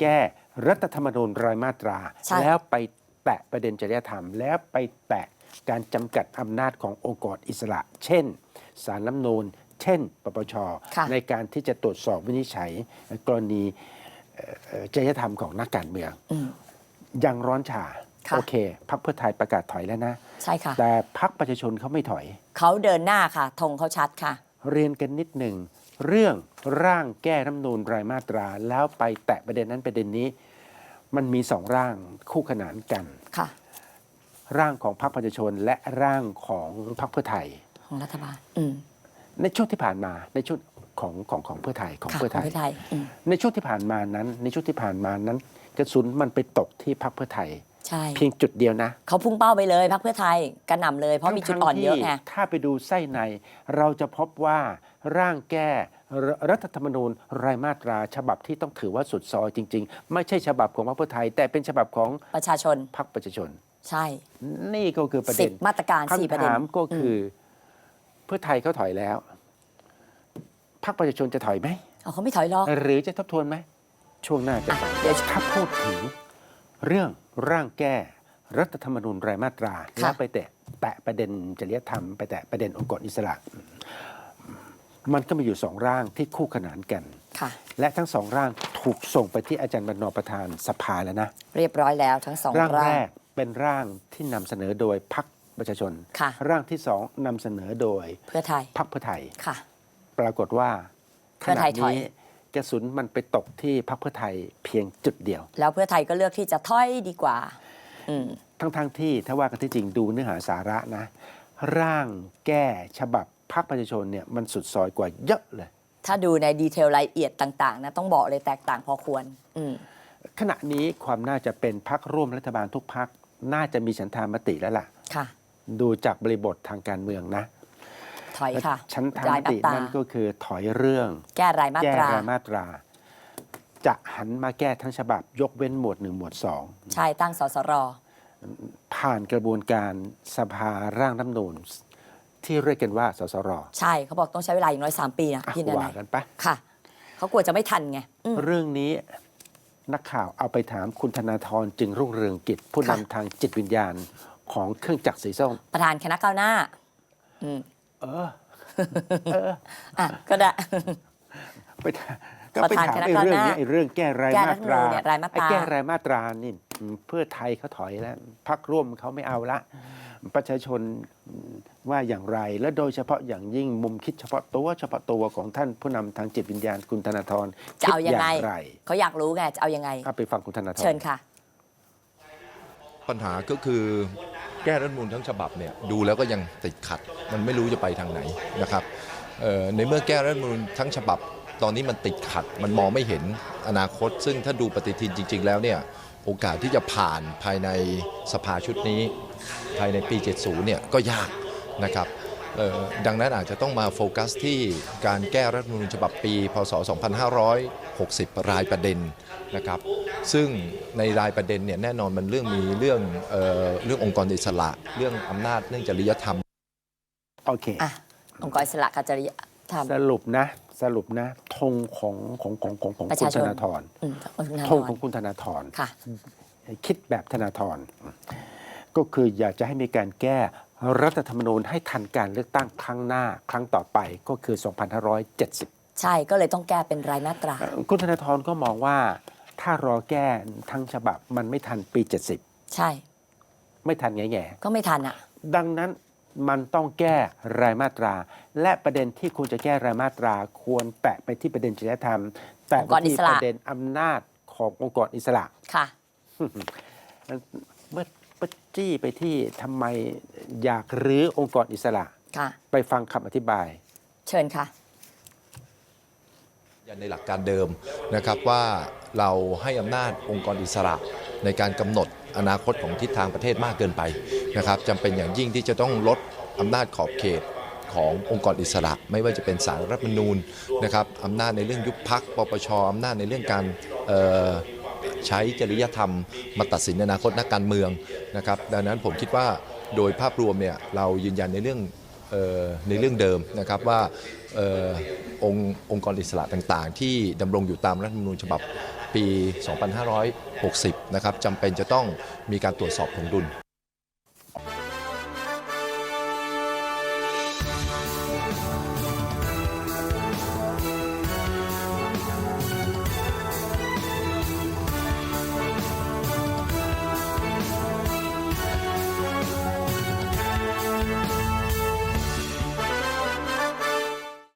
แก้รัฐธรรมนูญรายมาตรา ใช่ แล้วไปแตะประเด็นจริยธรรม แล้วไปแตะการจำกัดอำนาจขององค์กรอิสระ เช่นสารน้ำนูนเช่น ปปช ค่ะ ในการที่จะตรวจสอบวินิจฉัย กรณีเอ่อเอ่อจริยธรรมของนักการเมือง อืม ยังร้อนฉาค่ะ โอเคพักเพื่อไทยประกาศถอยแล้วนะ ใช่ค่ะ แต่พักประชาชนเขาไม่ถอย เขาเดินหน้าค่ะธงเขาชัดค่ะ เรียนกันนิดหนึ่ง เรื่อง ร่างแก้รัฐธรรมนูญรายมาตรา แล้วไปแตะประเด็นนั้นประเด็นนี้ มันมีสองร่างคู่ขนานกันค่ะ ร่างของพรรคประชาชนและร่างของพรรคเพื่อไทยของรัฐบาลอืมในช่วงที่ผ่านมาในช่วงของของของเพื่อไทยของค่ะเพื่อขไทองยเพื่อไทยอืมในช่วงที่ผ่านมานั้น ในช่วงที่ผ่านมานั้น กระสุนมันไปตกที่พรรคเพื่อไทยใช่เพียงจุดเดียวนะ เขาพุ่งเป้าไปเลยพักเพื่อไทยกระหน่ำเลยเพราะมีจุดอ่อนเยอะไงทั้ๆที่ถ้าไปดูไส้ในเราจะพบว่าร่างแก้ รรัฐธรรมนูญรายมาตราฉบับที่ต้องถือว่าสุดซอยจริง ๆ ไม่ใช่ฉบับของพรรคเพื่อไทย แต่เป็นฉบับของประชาชนพรรคประชาชน ใช่ นี่ก็คือประสิเด็บนมาตรการสี่ประคำเด็นถามก็คืออเพื่อไทยเขาถอยแล้วพรรคประชาชนจะถอยไหมเอาเขาไม่ถอยหรอกหรือจะทบทวนไหมช่วงหน้าจะอะฟังเดี๋ยวถ้าพูดถึงเรื่องร่างแก้รัฐธรรมนูญรายมาตราแล้วไปแตะแตะประเด็นจริยธรรมไปแตะประเด็นองค์กรอิสระ มันก็มีอยู่สองร่างที่คู่ขนานกันค่ะและทั้งสองร่างถูกส่งไปที่อาจารย์บรรณประธานสภาแล้วนะ เรียบร้อยแล้วทั้งสองร่างร่าแรงกเป็นร่างที่นำเสนอโดยพรรคประชาชนค่ะร่างที่สองนำเสนอโดยเพื่อไทยพรรคเพื่อไทยค่ะ ปรากฏว่าเพื่อไทยถอยนี้กระสุนมันไปตกที่พรรคเพื่อไทยเพียงจุดเดียว แล้วเพื่อไทยก็เลือกที่จะถอยดีกว่าอืมทั้งๆทที่ถ้าว่ากันที่จริงดูเนื้อหาสาระนะ ร่างแก้ฉบับ พรรคประชาชนเนี่ยมันสุดซอยกว่าเยอะเลย ถ้าดูในดีเทลรายละเอียดต่างๆนะต้องบอกเลยแตกต่างพอควร อืมขณะนี้ความน่าจะเป็นพรรคร่วมรัฐบาลทุกพรรคน่าจะมีฉันทามติแล้วล่ะ ค่ะ ดูจากบริบททางการเมืองนะถอยค่ะฉันทามรายมาติตรานั่นก็คือถอยเรื่อง แก้รายมาแก้ตรา รายมาตรา จะหันมาแก้ทั้งฉบับยกเว้นหมวดหนึ่งหมวดสองใช่ตั้งสสร ผ่านกระบวนการสภาร่างรัฐธรรมนูญ ที่เรียกกันว่าสสรใช่เขาบอกต้องใช้เวลาอย่างน้อย 3 ปีนะอะพี่นันว่ากันไป ค่ะเขากลัวจะไม่ทันไงอืม เรื่องนี้นักข่าวเอาไปถามคุณธนาธรจึงรุ่งเรืองกิจ ผู้ค่ะ นำทางจิตวิญญาณของเครื่องจักรสีส้มประธานคณะก้าวหน้า อืมเออ เออ อะก็ได้ ไปถามก็ประไปธานถามคณะไอ้ก้าวเรื่องหน้านี้ไอ้เรื่องแก้รายแก้มารัฐธรรมตนูราญเนี่ยรายมาตรา ไอ้แก้รายมาตรานี่อืมเพื่อไทยเขาถอยแล้วพักร่วมเขาไม่เอาละ ประชาชน ว่าอย่างไร และโดยเฉพาะอย่างยิ่งมุมคิดเฉพาะตัวเฉพาะตัวของท่านผู้นำทางจิตวิญญาณคุณธนาธรจะเอาคิดยังไงไรเขาอยากรู้ไงจะเอายังไงเอาไปฟังคุณธนาธรเชิญค่ะ ปัญหาก็คือแก้รัฐธรรมนูญทั้งฉบับเนี่ยดูแล้วก็ยังติดขัด มันไม่รู้จะไปทางไหนนะครับเอ่อในเมื่อแก้รัฐธรรมนูญทั้งฉบับตอนนี้มันติดขัดมันมองไม่เห็นอนาคต ซึ่งถ้าดูปฏิทินจริง ๆ แล้วเนี่ยโอกาสที่จะผ่านภายในสภาชุดนี้ ภายในปี 70 เนี่ยก็ยาก นะครับเอ่อดังนั้นอาจจะต้องมาโฟกัสที่การแก้รัฐธรรมนูญฉบับปี พศ 2560 รายประเด็นนะครับ ซึ่งในรายประเด็นเนี่ยแน่นอนมันเรื่องมีเรื่องเอ่อเรื่ององค์กรอิสระ เรื่องอำนาจเรื่องจริยธรรม โอเคอะองค์กรอิสระกับจริยธรรม สรุปนะสรุปนะธงของของของของของประคุชาณชธนนาธรอืมองค์กรธงของคุณธนาธรค่ะคิดแบบธนาธรก็คืออยากจะให้มีการแก้ รัฐธรรมนูญให้ทันการเลือกตั้งครั้งหน้าครั้งต่อไปก็คือ 2570 ใช่ก็เลยต้องแก้เป็นรายมาตราเอ่อคุณธนาธรก็มองว่า ถ้ารอแก้ทั้งฉบับมันไม่ทันปีใช่70ไม่ทันแง่ก็ไม่ทันอะๆดังนั้นมันต้องแก้รายมาตรา และประเด็นที่ควรจะแก้รายมาตรา ควรแตะไปที่ประเด็นจริยธรรม แตะองค์ไปกรอิที่สประระเด็นอำนาจขององค์กรอิสระค่ะเมื่อ ปจี้ไปที่ทำไมอยากรื้อองค์กรอิสระ ค่ะ ไปฟังคำอธิบาย เชิญค่ะยันในหลักการเดิมนะครับว่าเราให้อำนาจองค์กรอิสระในการกำหนดอนาคตของทิศทางประเทศมากเกินไปนะครับจำเป็นอย่างยิ่งที่จะต้องลดอำนาจขอบเขตขององค์กรอิสระ ไม่ว่าจะเป็นสารรัฐธรรมนูญนะครับอำนาจในเรื่องยุบพักปปชอำนาจในเรื่องการเอ่อ ใช้จริยธรรม มาตัดสินอนาคตนักการเมืองนะครับดังนั้นผมคิดว่าโดยภาพรวมเนี่ยเรายืนยันในเรื่องออในเรื่องเดิมนะครับว่าออองค์องค์กรอิสระต่างๆ ที่ดำรงอยู่ตามรัฐธรรมนูญฉบับปี 2560 นะครับจำเป็นจะต้องมีการตรวจสอบถงดุล